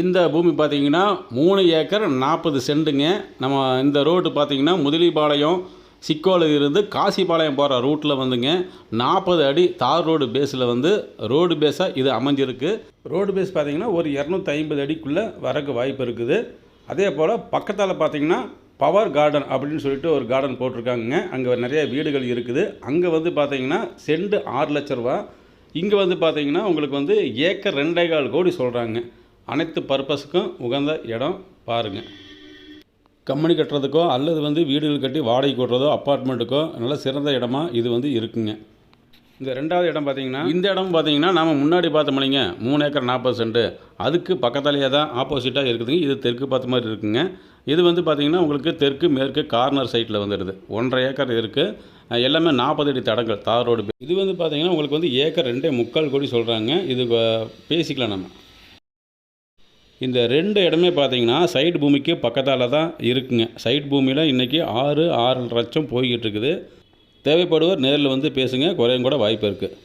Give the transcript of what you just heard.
இந்த பூமி பார்த்தீங்கன்னா மூணு ஏக்கர் நாற்பது சென்ட்டுங்க நம்ம இந்த ரோடு பார்த்தீங்கன்னா முதலிபாளையம் சிக்கோல இருந்து காசிபாளையம் போகிற ரூட்டில் வந்துங்க. நாற்பது அடி தார் ரோடு பேஸில் வந்து ரோடு பேஸாக இது அமைஞ்சிருக்கு. ரோடு பேஸ் பார்த்திங்கன்னா ஒரு இரநூத்தி ஐம்பது அடிக்குள்ளே வரக்கு வாய்ப்பு இருக்குது. அதே போல் பக்கத்தால் பார்த்தீங்கன்னா பவர் கார்டன் அப்படின்னு சொல்லிட்டு ஒரு கார்டன் போட்டிருக்காங்க அங்கே நிறைய வீடுகள் இருக்குது. அங்கே வந்து பார்த்தீங்கன்னா செண்டு ஆறு லட்ச ரூபா. இங்கே வந்து பார்த்திங்கன்னா உங்களுக்கு வந்து ஏக்கர் ரெண்டே கால் கோடி சொல்கிறாங்க அனைத்து பர்பஸுக்கும் உகந்த இடம் பாருங்கள் கம்பெனி கட்டுறதுக்கோ அல்லது வந்து வீடுகள் கட்டி வாடகை கொடுறதோ அப்பார்ட்மெண்ட்டுக்கோ நல்ல சிறந்த இடமா இது வந்து இருக்குங்க. இந்த ரெண்டாவது இடம் பார்த்தீங்கன்னா இந்த இடம் பார்த்தீங்கன்னா நாம முன்னாடி பார்த்தோம் இல்லைங்க மூணு ஏக்கர் நாற்பது சென்ட் அதுக்கு பக்கத்தாலேயே தான் ஆப்போசிட்டாக இருக்குதுங்க இது தெற்கு பார்த்த மாதிரி இருக்குங்க. இது வந்து பார்த்தீங்கன்னா உங்களுக்கு தெற்கு மேற்கு கார்னர் சைட்டில் வந்துடுது. ஒன்றரை ஏக்கர் இருக்குது எல்லாமே நாற்பது அடி தடங்கள் தார் ரோடு. இது வந்து பார்த்தீங்கன்னா உங்களுக்கு வந்து ஏக்கர் ரெண்டே முக்கால் கோடி சொல்கிறாங்க இது பேசிக்கலாம் நம்ம. இந்த ரெண்டு இடமே பார்த்தீங்கன்னா சைடு பூமிக்கு பக்கத்தால் தான் இருக்குங்க. சைட் பூமியில் இன்றைக்கி ஆறு ஆறு லட்சம் போய்கிட்டு இருக்குது. தேவைப்படுவர் நேரில் வந்து பேசுங்க குறையும் கூட வாய்ப்பு இருக்குது